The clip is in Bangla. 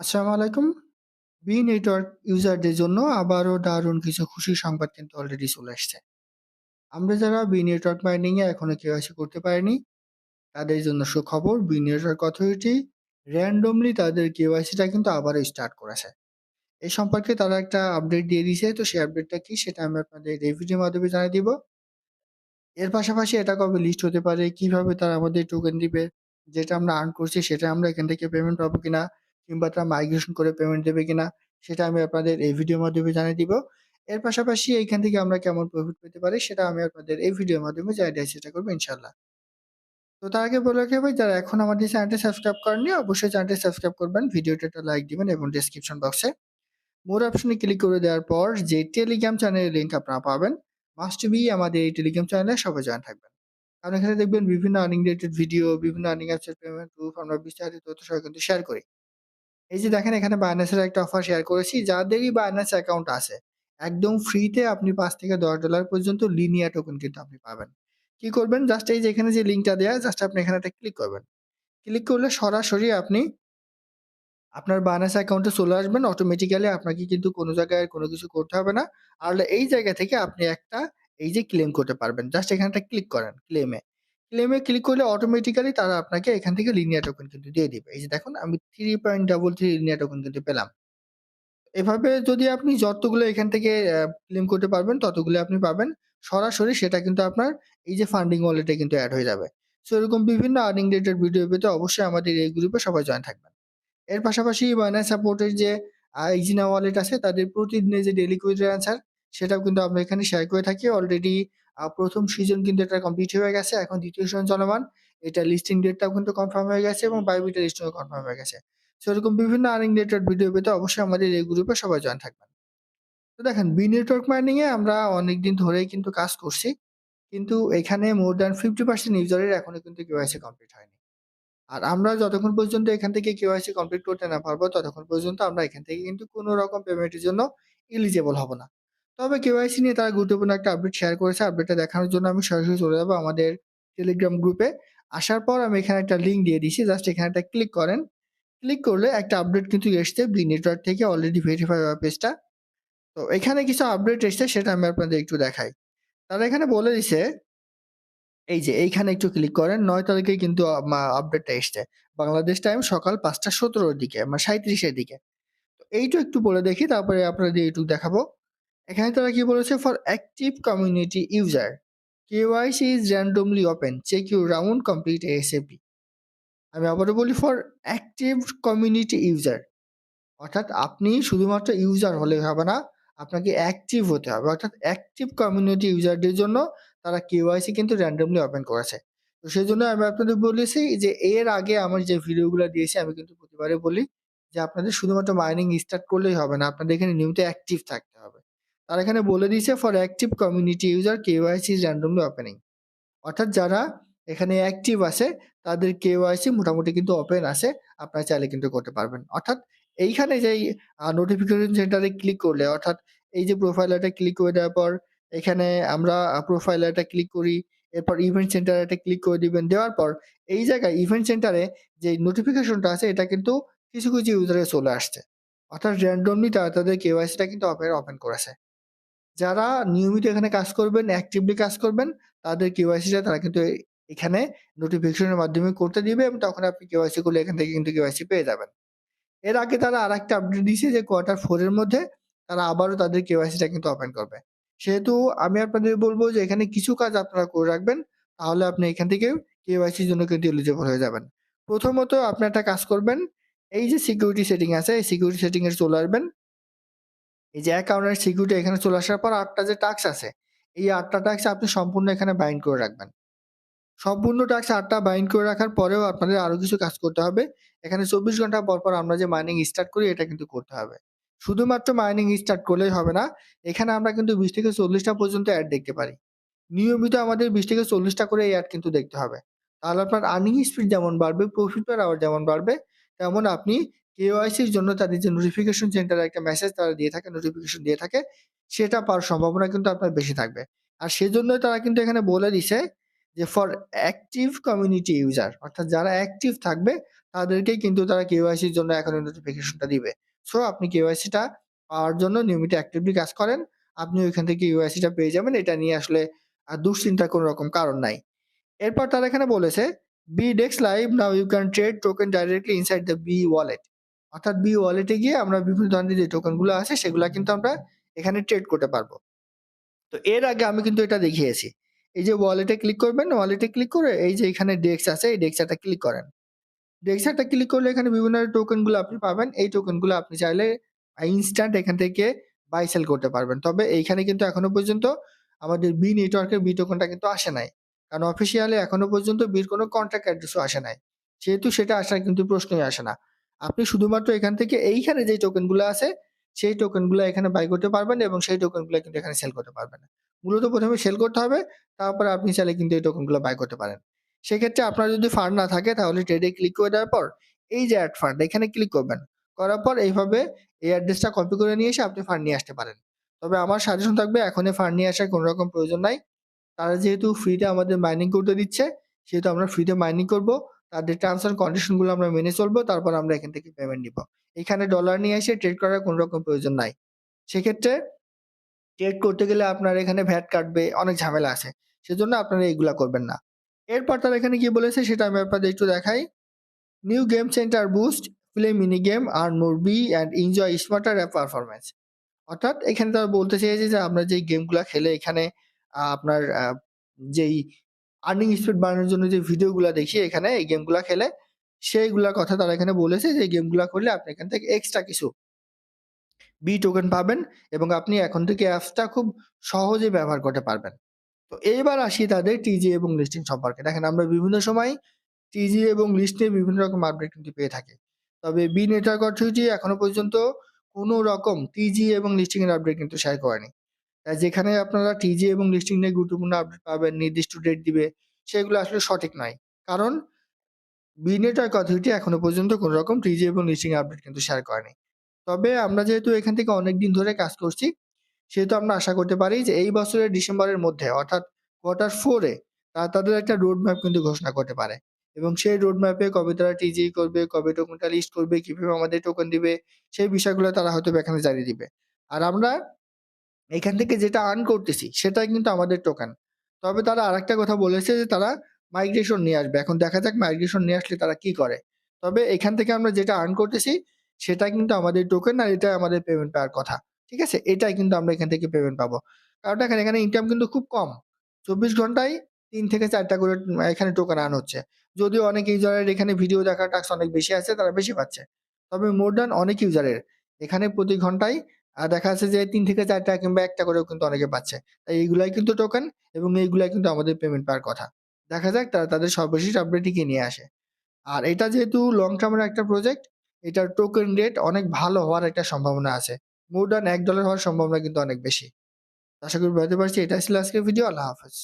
আসসালামু আলাইকুম। বি নেটওয়ার্ক ইউজারদের জন্য আবারও দারুণ কিছু খুশির সংবাদ কিন্তু অলরেডি চলে আসছে। আমরা যারা বি নেটওয়ার্ক মাইনিং এ এখনও কেওয়াইসি করতে পারিনি, তাদের জন্য সুখবর বি নেটওয়ার্ক অথরিটি র‍্যান্ডমলি তাদের কেওয়াইসিটা কিন্তু আবারও স্টার্ট করেছে। এই সম্পর্কে তারা একটা আপডেট দিয়ে দিয়েছে। তো সেই আপডেটটা কি সেটা আমি আপনাদের এই ভিডিওর মাধ্যমে জানিয়ে দিব। এর পাশাপাশি এটা কবে লিস্ট হতে পারে, কীভাবে তারা আমাদের টোকেন দিবে, যেটা আমরা আর্ন করছি সেটা আমরা এখান থেকে পেমেন্ট পাবো কিনা কিংবা তারা মাইগ্রেশন করে পেমেন্ট দেবে কিনা সেটা আমি আপনাদের এই ভিডিওর মাধ্যমে জানিয়ে দিব। এর পাশাপাশি এইখান থেকে আমরা কেমন প্রফিট পেতে পারি সেটা আমি আপনাদের এই ভিডিওর মাধ্যমে জানিয়ে দেওয়ার চেষ্টা করব ইনশাআল্লাহ। তো তার আগে বলে রাখি ভাই যারা এখন আমাদের চ্যানেলটি সাবস্ক্রাইব করেননি অবশ্যই চ্যানেলটি সাবস্ক্রাইব করবেন। ভিডিওতে একটা লাইক দিবেন এবং ডেসক্রিপশন বক্সে মোর অপশনে ক্লিক করে দেওয়ার পর যে টেলিগ্রাম চ্যানেলের লিঙ্ক আপনারা পাবেন মাস্ট বি আমাদের এই টেলিগ্রাম চ্যানেলে সবাই জয়েন থাকবেন। কারণ এখানে দেখবেন বিভিন্ন আর্নিং রিলেটেড ভিডিও, বিভিন্ন আর্নিং অ্যাপসের পেমেন্ট প্রুফ আমরা বিস্তারিত তথ্য সহ কিন্তু শেয়ার করি। এই যে দেখেন এখানে বাইন্যান্সের একটা অফার শেয়ার করেছি। যাদেরই বাইন্যান্স অ্যাকাউন্ট আছে, একদম ফ্রিতে আপনি $৫-$১০ পর্যন্ত লিনিয়ার টোকেন কিন্তু আপনি পাবেন। কি করবেন? জাস্ট এই যে এখানে যে লিঙ্কটা দেওয়া জাস্ট আপনি এখানে একটা ক্লিক করবেন। ক্লিক করলে সরাসরি আপনি আপনার বাইন্যান্স অ্যাকাউন্টে চলে আসবেন। অটোমেটিক্যালি আপনাকে কিন্তু কোনো জায়গায় কোনো কিছু করতে হবে না। আর এই জায়গা থেকে আপনি একটা এই যে ক্লেম করতে পারবেন। জাস্ট এখানে একটা ক্লিক করেন ক্লেমে। ক্লেমে ক্লিক করলে অটোমেটিক্যালি তারা আপনাকে এখান থেকে লিনিয়ার টোকেন কিন্তু দিয়ে দিবে। এই যে দেখুন, আমি 3.33 লিনিয়ার টোকেন কিন্তু পেলাম। এভাবে যদি আপনি যতগুলো এখান থেকে ক্লেম করতে পারবেন, ততগুলো আপনি পাবেন। সরাসরি সেটা কিন্তু আপনার এই যে ফান্ডিং ওয়ালেটে কিন্তু অ্যাড হয়ে যাবে। সো এরকম বিভিন্ন আর্নিং রিলেটেড ভিডিও পেতে অবশ্যই আমাদের এই গ্রুপে সবাই জয়েন থাকবেন। এর পাশাপাশি বাইন্যান্স সাপোর্টের যে আ ইজিনা ওয়ালেট আছে, তাদের প্রতিদিনের যে ডেলি কুইজের অ্যান্সার সেটাও কিন্তু আমরা এখানে শেয়ার করে থাকি। অলরেডি ১ম সিজন কিন্তু এটা কমপ্লিট হয়ে গেছে। এখন দ্বিতীয় সিজন চলমান। এটা লিস্টিং ডেটটাও কিন্তু কনফার্ম হয়ে গেছে এবং বাইবিটের লিস্টিংও কনফার্ম হয়ে গেছে। সো এরকম বিভিন্ন আর্নিং রিলেটেড ভিডিও পেতে অবশ্যই আমাদের এই গ্রুপে সবাই জয়েন থাকবেন। তো দেখেন বি নেটওয়ার্ক মাইনিং এ আমরা অনেকদিন ধরেই কিন্তু কাজ করছি। কিন্তু এখানে মোর দ্যান 50% ইউজারের এখনও কিন্তু কেওয়াইসি কমপ্লিট হয়নি। আর আমরা যতক্ষণ পর্যন্ত এখান থেকে কেওয়াইসি কমপ্লিট করতে না পারব, ততক্ষণ পর্যন্ত আমরা এখান থেকে কিন্তু কোনো রকম পেমেন্টের জন্য এলিজিবল হব না। তবে কেওয়াইসি নিয়ে তারা গুরুত্বপূর্ণ একটা আপডেট শেয়ার করেছে। আপডেটটা দেখানোর জন্য আমি সরাসরি চলে যাব আমাদের টেলিগ্রাম গ্রুপে। আসার পর আমি এখানে একটা লিঙ্ক দিয়ে দিছি। জাস্ট এখানে একটা ক্লিক করেন। ক্লিক করলে একটা আপডেট কিন্তু এসছে বি নেটওয়ার্ক থেকে অলরেডি ভেরিফাই হওয়া পেজটা। তো এখানে কিছু আপডেট এসছে, সেটা আমি আপনাদের একটু দেখাই। তারা এখানে বলে দিছে, এই যে এইখানে একটু ক্লিক করেন, নয় তারিখে কিন্তু আপডেটটা এসছে। বাংলাদেশ টাইম সকাল পাঁচটা সতেরোর দিকে মানে ৩৭ এর দিকে। তো এইটু একটু বলে দেখি, তারপরে আপনাদের এইটুকু দেখাবো। এখানে তারা কি বলেছে for active community user KYC is randomly open check your round complete ASAP. আমি আবারও বলি ফর অ্যাক্টিভ কমিউনিটি ইউজার অর্থাৎ আপনি শুধুমাত্র ইউজার হলেই হবে না, আপনাকে অ্যাক্টিভ হতে হবে। অর্থাৎ অ্যাক্টিভ কমিউনিটি ইউজারদের জন্য তারা কেওয়াইসি কিন্তু র‍্যান্ডমলি ওপেন করেছে। তো সেই জন্য আমি আপনাদের বলেছি যে এর আগে আমার যে ভিডিওগুলো দিয়েছি আমি কিন্তু প্রতিবারই বলি যে আপনাদের শুধুমাত্র মাইনিং স্টার্ট করলেই হবে না। আপনাদের এখানে নিয়মিত অ্যাক্টিভ থাকতে হবে। তারা এখানে বলে দিয়েছে for active community user KYC is randomly opening. অর্থাৎ যারা এখানে অ্যাক্টিভ আছে তাদের কেওয়াইসি মোটামুটি কিন্তু ওপেন আছে। আপনারা চাইলে কিন্তু করতে পারবেন। অর্থাৎ এইখানে যেই নোটিফিকেশন সেন্টারে ক্লিক করলে অর্থাৎ এই যে প্রোফাইল এটা ক্লিক করে দেওয়ার পর এখানে আমরা আ প্রোফাইল এটা ক্লিক করি। এরপর ইভেন্ট সেন্টার এটা ক্লিক করে দিবেন। দেওয়ার পর এই জায়গায় ইভেন্ট সেন্টারে যে নোটিফিকেশনটা আছে এটা কিন্তু কিছু, কিছু ইউজারের চলে আসছে। অর্থাৎ র‍্যান্ডমলি তারা তাদের কেওয়াইসিটা কিন্তু ওপেন ওপেন করেছে। যারা নিয়মিত এখানে কাজ করবেন, অ্যাক্টিভলি কাজ করবেন তাদের কেওয়াইসিটা তারা কিন্তু এখানে নোটিফিকেশনের মাধ্যমে করতে দিবে এবং তখন আপনি কেওয়াইসি করলে এখান থেকে কিন্তু কেওয়াইসি পেয়ে যাবেন। এর আগে তারা আর একটা আপডেট দিয়েছে যে কোয়ার্টার 4 এর মধ্যে তারা আবারও তাদের কেওয়াইসিটা কিন্তু ওপেন করবে। সেহেতু আমি আপনাদের বলব যে এখানে কিছু কাজ আপনারা করে রাখবেন। তাহলে আপনি এখান থেকে কেওয়াইসির জন্য কিন্তু এলিজিবল হয়ে যাবেন। প্রথমত আপনি একটা কাজ করবেন। এই যে সিকিউরিটি সেটিং আছে এই সিকিউরিটি সেটিং এ চলে আসবেন। এই যে অ্যাকাউন্টের সিকিউরিটি এখানে চলে আসার পর আটটা যে টাস্ক আছে, এই ৮ টা টাস্ক আপনি সম্পূর্ণ এখানে বাইন্ড করে রাখবেন। সম্পূর্ণ টাস্ক ৮ টা বাইন্ড করে রাখার পরেও আপনাদের আরও কিছু কাজ করতে হবে। এখানে ২৪ ঘণ্টা পর, পর আমরা যে মাইনিং স্টার্ট করি এটা কিন্তু করতে হবে। শুধুমাত্র মাইনিং স্টার্ট করলেই হবে না। এখানে আমরা কিন্তু ২০ থেকে চল্লিশটা পর্যন্ত অ্যাড দেখতে পারি। নিয়মিত আমাদের ২০ থেকে ৪০ টা করে এই অ্যাড কিন্তু দেখতে হবে। তাহলে আপনার আর্নিং স্পিড যেমন বাড়বে, প্রফিট পার আওয়ার যেমন বাড়বে, তেমন আপনি কেওয়াইসির জন্য তাদের যে নোটিফিকেশন সেন্টারে একটা মেসেজ তারা দিয়ে থাকে, নোটিফিকেশন দিয়ে থাকে, সেটা পাওয়ার সম্ভাবনা কিন্তু আপনার বেশি থাকবে। আর সেজন্যই তারা কিন্তু এখানে বলে দিছে যে ফর অ্যাক্টিভ কমিউনিটি ইউজার অর্থাৎ যারা অ্যাক্টিভ থাকবে তাদেরকেই কিন্তু তারা কেওয়াইসির জন্য এখন নোটিফিকেশনটা দিবে। সো আপনি কেওয়াইসিটা পাওয়ার জন্য নিয়মিত অ্যাক্টিভলি কাজ করেন। আপনি ওইখান থেকে কেওয়াইসিটা পেয়ে যাবেন। এটা নিয়ে আসলে আর দুশ্চিন্তার কোনো রকম কারণ নাই। এরপর তারা এখানে বলেছে, B DEX live now you can trade token directly inside the B wallet" অর্থাৎ বি ওয়ালেটে গিয়ে আমরা বিভিন্ন ধরনের যে টোকেনগুলো আছে সেগুলা কিন্তু আমরা এখানে ট্রেড করতে পারব। তো এর আগে আমি কিন্তু এটা দেখিয়েছি। এই যে ওয়ালেটে ক্লিক করবেন, ওয়ালেটে ক্লিক করে এই যে এখানে DEX আছে এই DEX টা ক্লিক করেন। DEX টা ক্লিক করলে এখানে বিভিন্ন টোকেনগুলো আপনি পাবেন। এই টোকেনগুলো আপনি চাইলে ইনস্ট্যান্ট এখান থেকে বাই সেল করতে পারবেন। তবে এইখানে কিন্তু এখনও পর্যন্ত আমাদের বি নেটওয়ার্কের বি টোকেনটা কিন্তু আসে নাই। কারণ অফিসিয়ালি এখনও পর্যন্ত B র কোনো কন্ট্রাক্ট অ্যাড্রেসও আসে নাই। সেহেতু সেটা আসার কিন্তু প্রশ্নই আসে না। আপনি শুধুমাত্র এখান থেকে এইখানে যে টোকেনগুলো আছে সেই টোকেনগুলো এখানে বাই করতে পারবেন এবং সেই টোকেনগুলো কিন্তু এখানে সেল করতে পারবেন। মূলত প্রথমে সেল করতে হবে, তারপরে আপনি চাইলে কিন্তু এই টোকেনগুলো বাই করতে পারেন। সেক্ষেত্রে আপনার যদি ফান্ড না থাকে তাহলে ট্রেডে ক্লিক করে দেওয়ার পর এই যে অ্যাড ফান্ড এখানে ক্লিক করবেন। করার পর এইভাবে এই অ্যাড্রেসটা কপি করে নিয়ে এসে আপনি ফান্ড নিয়ে আসতে পারেন। তবে আমার সাজেশন থাকবে এখনই ফান্ড নিয়ে আসার কোনো রকম প্রয়োজন নাই। তারা যেহেতু ফ্রিতে আমাদের মাইনিং করতে দিচ্ছে, সেহেতু আমরা ফ্রিতে মাইনিং করব। তাদের টার্মস অ্যান্ড কন্ডিশনগুলো আমরা মেনে চলবো। তারপর আমরা এখান থেকে পেমেন্ট নিবো। এখানে ডলার নিয়ে এসে ট্রেড করার কোনো রকম প্রয়োজন নাই। সেক্ষেত্রে ট্রেড করতে গেলে আপনার এখানে ভ্যাট কাটবে, অনেক ঝামেলা আছে। সেজন্য আপনারা এগুলা করবেন না। এরপর তারা এখানে কি বলেছে সেটা আমি আপনাদের একটু দেখাই। New game centre boost, play mini game, earn more B and enjoy smarter app performance. অর্থাৎ এখানে তারা বলতে চেয়েছে যে আমরা যেই গেমগুলা খেলে এখানে আপনার যেই আর্নিং স্পিড বাড়ানোর জন্য যে ভিডিওগুলা দেখি এখানে এই গেমগুলা খেলে, সেইগুলার কথা তারা এখানে বলেছে যে গেমগুলা করলে আপনি এখান থেকে এক্সট্রা কিছু বি টোকেন পাবেন এবং আপনি এখন থেকে অ্যাপসটা খুব সহজেই ব্যবহার করতে পারবেন। তো এইবার আসি তাদের টিজি এবং লিস্টিং সম্পর্কে। দেখেন আমরা বিভিন্ন সময় টিজি এবং লিস্ট বিভিন্ন রকম আপডেট কিন্তু পেয়ে থাকি। তবে বি নেটওয়ার্ক অথরিটি এখনও পর্যন্ত কোনো রকম টিজি এবং লিস্টিং এর আপডেট কিন্তু শেয়ার করেনি। তাই যেখানে আপনারা টিজি এবং লিস্টিং নিয়ে গুরুত্বপূর্ণ আপডেট পাবেন, নির্দিষ্ট ডেট দিবে, সেগুলো আসলে সঠিক নয়। কারণ নেটওয়ার্ক অথরিটি এখনও পর্যন্ত কোনো রকম টিজি এবং লিস্টিং আপডেট কিন্তু শেয়ার করেনি। তবে আমরা যেহেতু এখান থেকে অনেক দিন ধরে কাজ করছি, সেহেতু আমরা আশা করতে পারি যে এই বছরের ডিসেম্বরের মধ্যে অর্থাৎ কোয়ার্টার ফোরে তারা তাদের একটা রোড ম্যাপ কিন্তু ঘোষণা করতে পারে। এবং সেই রোড ম্যাপে কবে তারা টিজি করবে, কবে টোকেনটা লিস্ট করবে, কীভাবে আমাদের টোকেন দিবে, সেই বিষয়গুলো তারা হয়তো এখানে জানিয়ে দিবে। আর আমরা এখান থেকে যেটা আর্ন করতেছি, সেটাই কিন্তু আমাদের টোকেন। তবে তারা আরেকটা কথা বলেছে যে তারা মাইগ্রেশন নিয়ে আসবে। এখন দেখা যাক মাইগ্রেশন নিয়ে আসলে তারা কি করে। তবে এখান থেকে আমরা যেটা আর্ন করতেছি সেটা কিন্তু আমাদের টোকেন আর এটাই আমাদের পেমেন্ট পাওয়ার কথা। ঠিক আছে? এটাই কিন্তু আমরা এখান থেকে পেমেন্ট পাবো। কারণ দেখেন, এখানে ইনকাম কিন্তু খুব কম। ২৪ ঘন্টায় তিন থেকে ৪ টা করে এখানে টোকেন আর্ন হচ্ছে। যদিও অনেক ইউজারের এখানে ভিডিও দেখার টাস্ক অনেক বেশি আছে, তারা বেশি পাচ্ছে। তবে মোর দ্যান অনেক ইউজারের এখানে প্রতি ঘন্টায় আ দেখা যাচ্ছে যে তিন থেকে ৪ টা কিংবা একটা করেও কিন্তু অনেকে পাচ্ছে। তাই এইগুলাই কিন্তু টোকেন এবং এইগুলাই কিন্তু আমাদের পেমেন্ট পাওয়ার কথা। দেখা যাক তারা তাদের সর্বশেষ আপডেটটি কি নিয়ে আসে। আর এটা যেহেতু লং টার্মের একটা প্রজেক্ট, এটার টোকেন রেট অনেক ভালো হওয়ার একটা সম্ভাবনা আছে। মোর দ্যান এক ডলার হওয়ার সম্ভাবনা কিন্তু অনেক বেশি। আশা করি বুঝতে পারছি। এটা ছিল আজকের ভিডিও। আল্লাহ হাফেজ।